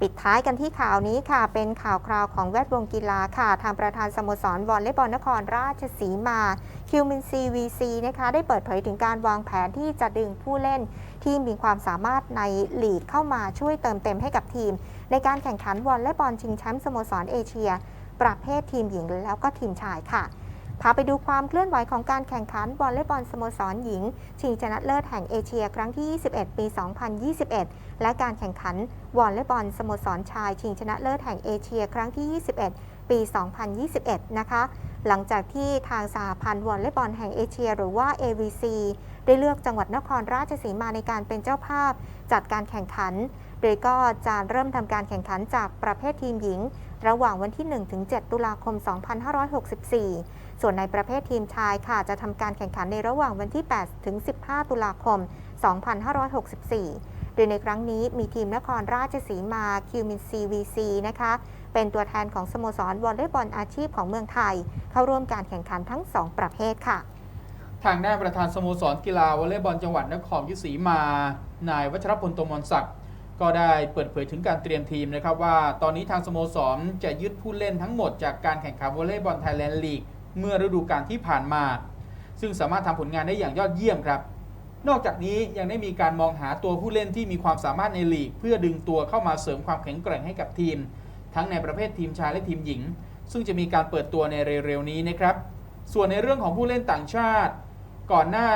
ปิดท้ายกันที่ข่าวนี้ค่ะ เป็นข่าวคราวของแวดวงกีฬาค่ะ ทางประธานสโมสรวอลเลย์บอลนครราชสีมาคิวมินซีวีซีนะคะได้เปิดเผยถึงการวางแผนที่จะดึงผู้เล่นที่มีความสามารถในลีกเข้ามาช่วยเติมเต็มให้กับทีม ในการแข่งขันวอลเลย์บอลชิงแชมป์สโมสรเอเชีย ประเภททีมหญิงแล้วก็ทีมชายค่ะ พาไปดูความเคลื่อนไหวของการแข่งขันวอลเลย์บอลสโมสรหญิง ชิงชนะเลิศแห่งเอเชีย ครั้งที่ 21 ปี 2021 และการแข่งขันวอลเลย์บอลสโมสรชาย ชิงชนะเลิศแห่งเอเชีย ครั้งที่ 21 ปี 2021 นะคะ หลังจากที่ทางสหพันธ์วอลเลย์บอลแห่งเอเชีย หรือว่า AVC ได้เลือกจังหวัดนครราชสีมาในการเป็นเจ้าภาพ จัดการแข่งขัน โดยก็จะเริ่มทำการแข่งขันจากประเภททีมหญิง ระหว่างวันที่ 1-7 ตุลาคม 2564 ส่วนในประเภททีมชายค่ะจะทำการแข่งขันในระหว่างวันที่ 8 ถึง 15 ตุลาคม 2564 โดยในครั้งนี้มีทีมนครราชสีมาคิวมินซีวีซีนะคะ เป็นตัวแทนของสโมสรวอลเลย์บอลอาชีพของเมืองไทย เข้าร่วมการแข่งขันทั้ง 2 ประเภทค่ะ ทางด้านประธานสโมสรกีฬาวอลเลย์บอลจังหวัดนครราชสีมา นายวัชรพลโตมนศักดิ์ก็ได้เปิดเผยถึงการเตรียมทีมนะครับว่า ตอนนี้ทางสโมสรจะยึดผู้เล่นทั้งหมดจากการแข่งขันวอลเลย์บอลไทยแลนด์ลีก เมื่อฤดูกาลที่ผ่านมา ซึ่งสามารถทำผลงานได้อย่างยอดเยี่ยมครับ นอกจากนี้ยังได้มีการมองหาตัวผู้เล่นที่มีความสามารถในลีก เพื่อดึงตัวเข้ามาเสริมความแข็งแกร่งให้กับทีม ทั้งในประเภททีมชายและทีมหญิง ซึ่งจะมีการเปิดตัวในเร็วๆนี้นะครับส่วนในเรื่องของผู้เล่นต่างชาติ ก่อนหน้า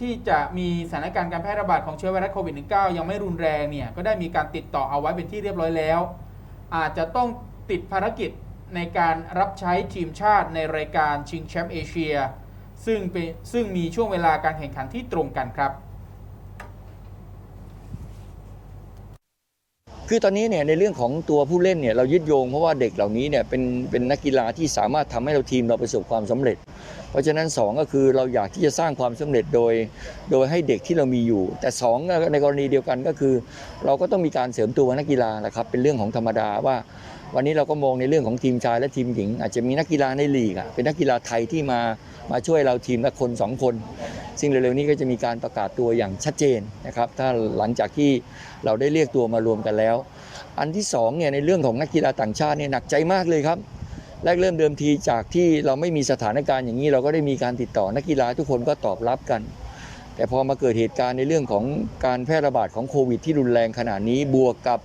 ที่จะมีสถานการณ์การแพร่ระบาดของเชื้อไวรัสโควิด -19 ยังไม่รุนแรงเนี่ยก็ได้มีการติดต่อเอาไว้เป็นที่เรียบร้อยแล้ว อาจจะต้องติดภารกิจ ในการรับใช้ทีมชาติในรายการชิงแชมป์เอเชีย ซึ่งเป็นซึ่งมีช่วงเวลาการแข่งขันที่ตรงกันครับ คือตอนนี้เนี่ยในเรื่องของตัวผู้เล่นเนี่ยเรายึดโยงเพราะว่าเด็กเหล่านี้เนี่ยเป็นเป็นนักกีฬาที่สามารถทำให้เราทีมเราประสบความสำเร็จ เพราะฉะนั้นสองก็คือเราอยากที่จะสร้างความสำเร็จโดย โดยให้เด็กที่เรามีอยู่ แต่สองในกรณีเดียวกันก็คือ เราก็ต้องมีการเสริมตัวนักกีฬาแหละครับเป็นเรื่องของธรรมดาว่า วันนี้เราก็มองในเรื่องของทีมชายและทีมหญิง อาจจะมีนักกีฬาในลีกอะเป็นนักกีฬาไทยที่มา มาช่วยเราทีมละคนสองคน ซึ่งเร็วๆนี้ก็จะมีการประกาศตัวอย่างชัดเจนนะครับ ถ้าหลังจากที่เราได้เรียกตัวมารวมกันแล้ว อันที่สองเนี่ยในเรื่องของนักกีฬาต่างชาติเนี่ยหนักใจมากเลยครับแรกเริ่มเดิมทีจากที่เราไม่มีสถานการณ์อย่างนี้ เราก็ได้มีการติดต่อนักกีฬาทุกคนก็ตอบรับกัน แต่พอมาเกิดเหตุการณ์ในเรื่องของการแพร่ระบาดของโควิด ที่รุนแรงขนาดนี้บวกกับ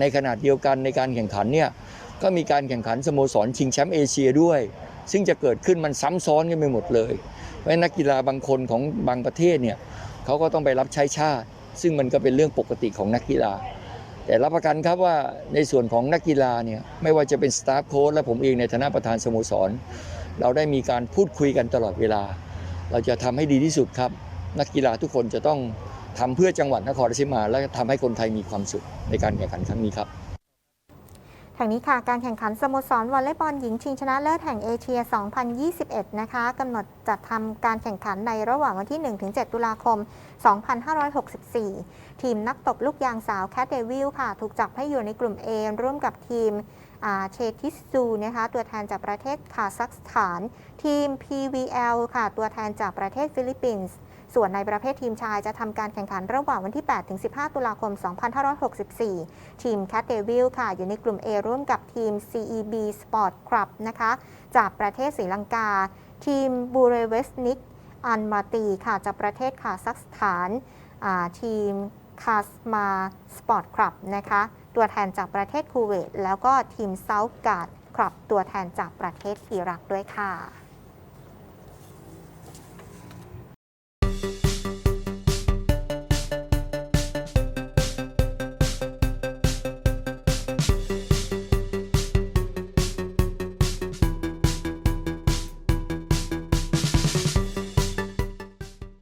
ในขนาดเดียวกันในการแข่งขันเนี่ยก็มีการแข่งขันสโมสรชิงแชมป์เอเชียด้วย ซึ่งจะเกิดขึ้นมันซ้ำซ้อนกันไปหมดเลยเพราะนักกีฬาบางคนของบางประเทศเนี่ยเขาก็ต้องไปรับใช้ชาติ ซึ่งมันก็เป็นเรื่องปกติของนักกีฬา แต่รับประกันครับว่าในส่วนของนักกีฬาเนี่ยไม่ว่าจะเป็นสตาฟโค้ชและผมเองในฐานะประธานสโมสร เราได้มีการพูดคุยกันตลอดเวลา เราจะทำให้ดีที่สุดครับ นักกีฬาทุกคนจะต้องทำเพื่อจังหวัดนครราชสีมา และทำให้คนไทยมีความสุขในการแข่งขันครั้งนี้ครับ ทางนี้ค่ะ การแข่งขันสโมสรวอลเลย์บอลหญิงชิงชนะเลิศแห่งเอเชีย 2021 นะคะกำหนดจัดทำการแข่งขันในระหว่างวันที่ 1-7 ตุลาคม 2564 ทีมนักตบลูกยางสาวแคทเดวิลค่ะ ถูกจับให้อยู่ในกลุ่ม A ร่วมกับทีมเชทิสซูนะคะ ตัวแทนจากประเทศคาซัคสถาน ทีม PVL ค่ะ ตัวแทนจากประเทศฟิลิปปินส์ ส่วนในประเภททีมชายจะทำการแข่งขันระหว่างวันที่ 8 ถึง 15 ตุลาคม 2564 ทีม Cat Devil ค่ะ อยู่ในกลุ่ม A ร่วมกับทีม CEB Sport Club นะคะ จากประเทศศรีลังกา ทีมบูเรเวสนิก อันมาตีค่ะ จากประเทศคาซัคสถานาทีมคาสมาสปอร์ตคลับนะคะ ตัวแทนจากประเทศคูเวต แล้วก็ทีมเซาท์การ์ดคลับ ตัวแทนจากประเทศอิรักด้วยค่ะ